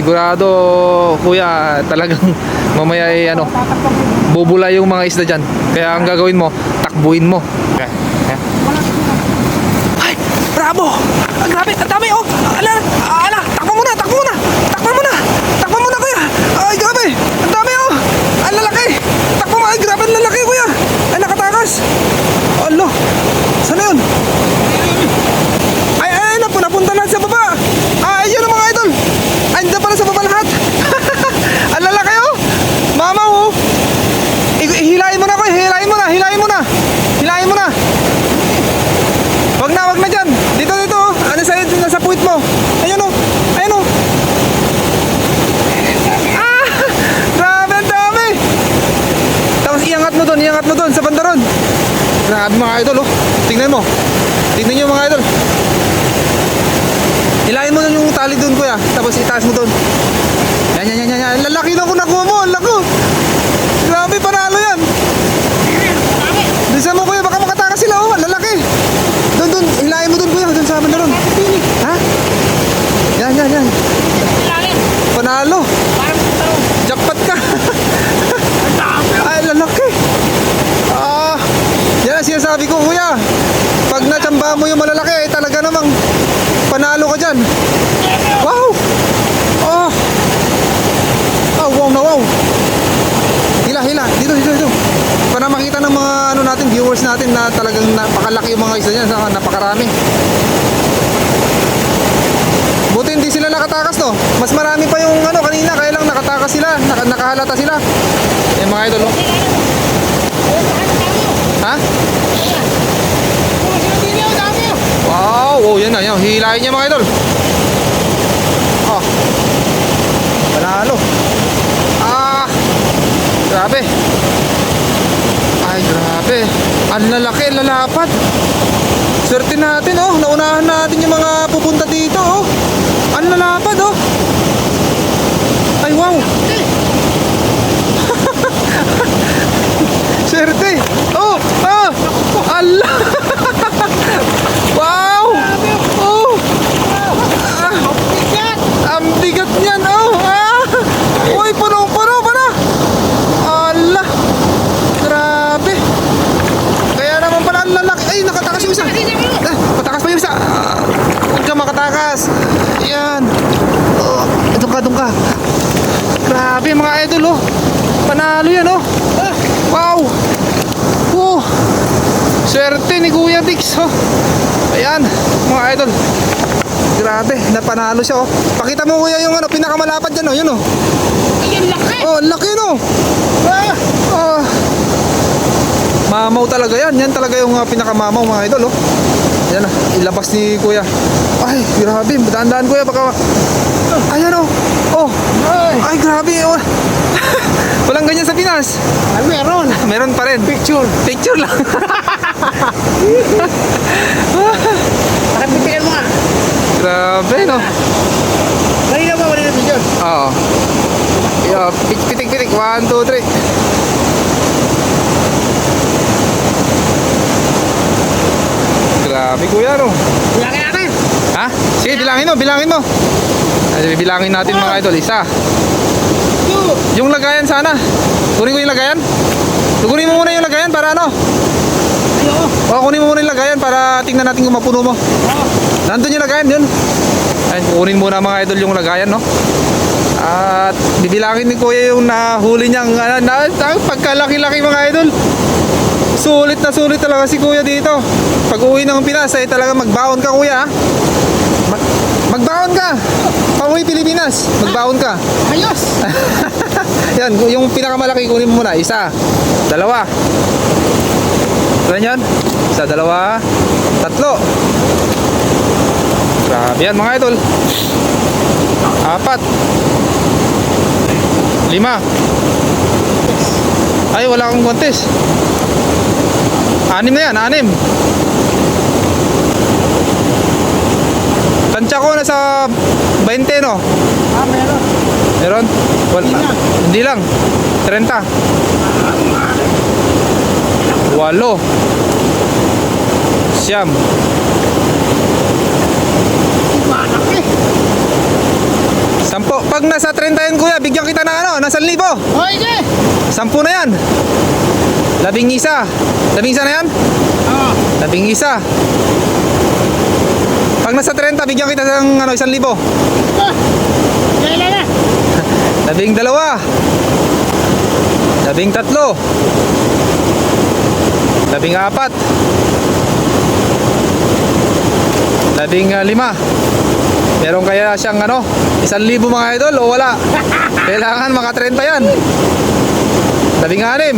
sigurado kuya talagang mamaya ay ano bubula yung mga isda dyan. Kaya ang gagawin mo takbuin mo. Ay bravo! Ang grabe ang dami oh! Ala ala takbo muna takbo muna takbo muna takbo muna kuya ay grabe ang dami oh ang lalaki takbo mo ay grabe ang lalaki kuya ay nakatakas alo saan na yun ay, ay, na, napunta na sa baba. Ah, ayun ang mga idol. Andiyan pala sa baba lahat. ang lalaki oh. Mama oh. I- hilahin mo na ko, hilahin mo na, hilahin mo na. Hilahin mo na. Wag na, wag na dyan. Dito, dito oh. Ano sa'yo, nasa puwit mo. Ayun oh. Ayun oh. Ah! Grabe, ang dami. Tapos mo doon, sa banda ron. Grabe mga idol oh. Tingnan mo. Tingnan nyo mga idol. Hilahin mo na yung tali doon kuya. Tapos itaas mo doon. Yan, yan, yan, yan. yan. Lalaki na ko nakuha mo. Lako. Grabe, panalo yan. Bisa mo kuya, baka makatakas sila oh. Ang lalaki. Doon, doon. Hilahin mo doon kuya. Doon sa amin na ron. Ha? Yan, yan, yan. Panalo. Jackpot ka. Ay, lalaki. Ah, sinasabi ko kuya. Pag natsamba mo yung malalaki, ay talaga namang panalo ka dyan. Wow! Oh! Oh, wow na wow! Hila, hila. Dito, dito, dito. Para makita ng mga ano natin, viewers natin na talagang napakalaki yung mga isda saka napakarami. Buti hindi sila nakatakas no. Mas marami pa yung ano kanina, kaya lang nakatakas sila, naka, nakahalata sila. Yung mga idol, no? Ha? Wow, oh, yan na, yan. Hilahin niya mga idol. Oh. Panalo. Ah. Grabe. Ay, grabe. Ang lalaki, lalapad. Swerte natin, oh. Naunahan natin yung mga pupunta dito, oh. Ang lalapad, oh. Ay, wow. Swerte. Oh, ah. Allah. wow. Oh. Ah. Ang bigat niyan, oh. Ah. Uy, punong-puno pa na. Allah. Grabe. Kaya naman pala ang lalaki. Ay, nakatakas yung isa. Eh, patakas pa yung isa. Huwag ka makatakas. Yan. Oh, doon ka, doon ka. Grabe mga idol, oh. Panalo yan, oh. Wow. Oh. Swerte ni Kuya Dix, oh. Ayan, mga idol. Grabe, napanalo siya, oh. Pakita mo, Kuya, yung ano, pinakamalapad dyan, oh. Yun, oh. Oh, ang laki, no. Ah. Ah. Mamaw talaga yan. Yan talaga yung uh, pinakamamaw mga idol, oh. Yan na, ilabas ni kuya. Ay, grabe. Daan-daan kuya, baka... Ayan, oh. Oh. Ay, grabe, oh. Walang ganyan sa Pinas. Ay, meron. Meron pa rin. Picture. Picture lang. Nga. Grabe, no. Kanina ba wala na picture? Oo. Yeah, pit- pitik-pitik. One, two, three. Grabe kuya, no. Bilangin natin. Ha? Sige, bilangin mo, bilangin mo. Bilangin natin mga idol. Isa. Two. Yung lagayan sana. Kunin ko yung lagayan. Kunin mo muna yung lagayan para ano? O, kunin mo muna yung lagayan para tingnan natin kung mapuno mo. Oh. Nandun yung lagayan, yun. Ay, kunin muna mga idol yung lagayan, no? At bibilangin ni Kuya yung nahuli niyang ano, na, na, pagkalaki-laki mga idol. Sulit na sulit talaga si Kuya dito. Pag uwi ng Pinas ay talaga magbaon ka Kuya. ha? Mag- magbaon ka. Pauwi Pilipinas, magbaon ka. Ayos. Yan, yung pinakamalaki kunin mo muna. Isa, dalawa. Ano yan? Isa, dalawa, tatlo. Grabe yan mga idol. Apat. Lima. Ay, wala akong kontes. Anim na yan, anim. Tansya ko nasa 20 no? Ah, meron. Meron? Wala. Hindi lang. Hindi lang. 30. Walo. Siyam. Sampo. Pag nasa 30 yan, kuya, bigyan kita ng ano, nasa libo. O, sige. Sampu na yan. Labing isa. Labing isa na yan? Oo. Labing isa. Pag nasa 30, bigyan kita ng ano, isang libo. Ah, Kailan na? Labing dalawa. Labing tatlo. Labing apat. Labing ah, lima. Meron kaya siyang ano, isang libo mga idol o wala? Kailangan maka 30 yan. Labing anim.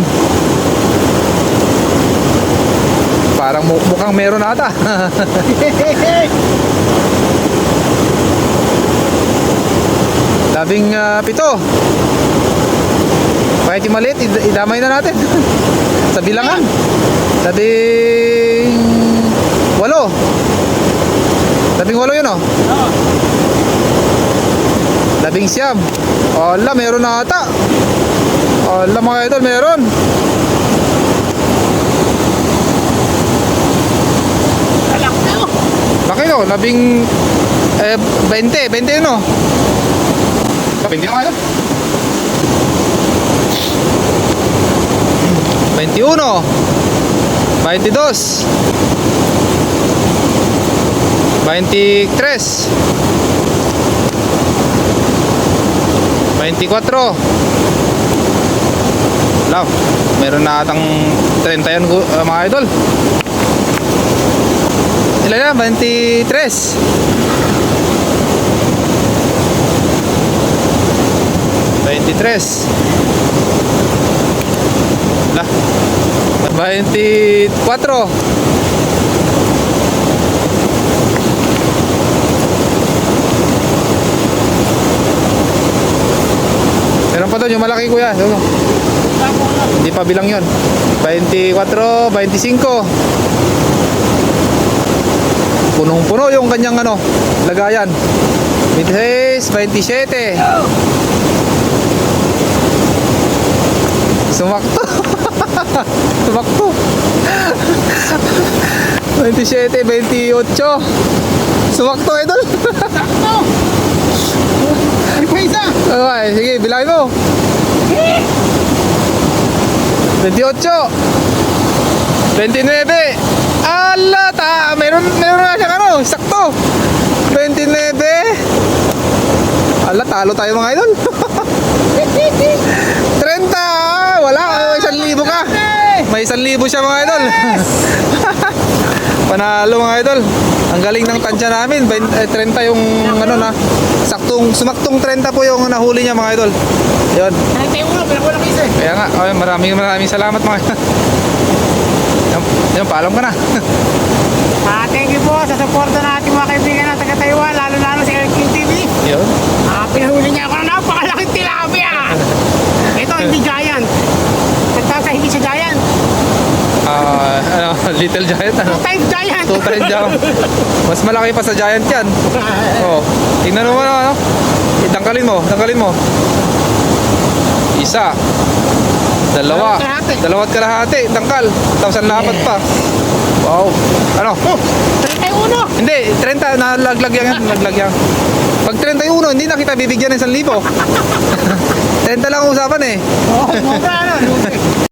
Parang mu- mukhang meron ata. Labing ah, pito. Kahit yung maliit, id- idamay na natin. Sa bilangan. Labing walo. Labing walo yun oh. Labing siyam. Ala, meron na ata. Ala mga idol, meron. Alak na oh. Laki no, labing eh, 20, 20 yun oh. 20 yung ano? 21 22 23 24 Love, meron na atang 30 yan uh, mga idol. Ilan yan? 23 23 Lah 24 Yung malaki kuya. Yun, oh. Hindi pa bilang yon. 24, 25. Punong-puno yung kanyang ano, lagayan. 26, 27. Sumakto. Sumakto. 27, 28. Sumakto, idol. Sakto. Ay, pa isa. Okay, sige, bilangin mo. 28 29 Ala, ta, meron, meron na siyang ano, sakto. 29 Ala, talo tayo mga idol. 30 ah, Wala, oh, isang libo ka. May isang libo siya mga idol Panalo mga idol Ang galing ng tansya namin 20, eh, 30 yung ano na Saktong, sumaktong 30 po yung nahuli niya mga idol Yun eh. kaya nga, ay, maraming maraming salamat mga Yan, yan paalam ka na. Ah, thank you po sa suporta ng ating mga kaibigan na taga Taiwan, lalo-lalo si King TV. Yun. Ah, pinahuli niya ako ng napakalaking tilapia. Ito, hindi giant. Nagtasa, hindi siya giant. Ah, ano, little giant ano. Two times giant. Two times giant. Mas malaki pa sa giant yan. Oh, tingnan mo ano, ano. Mo, tanggalin mo. Isa. Dalawa. Dalawat kalahati. Tangkal. Tapos ang lapat pa. Wow. Ano? Oh, tayo uno. Hindi, 30 na laglag yan, laglag yan. Pag 31, hindi na kita bibigyan ng 1,000. 30 lang ang usapan eh. Oh, mura na.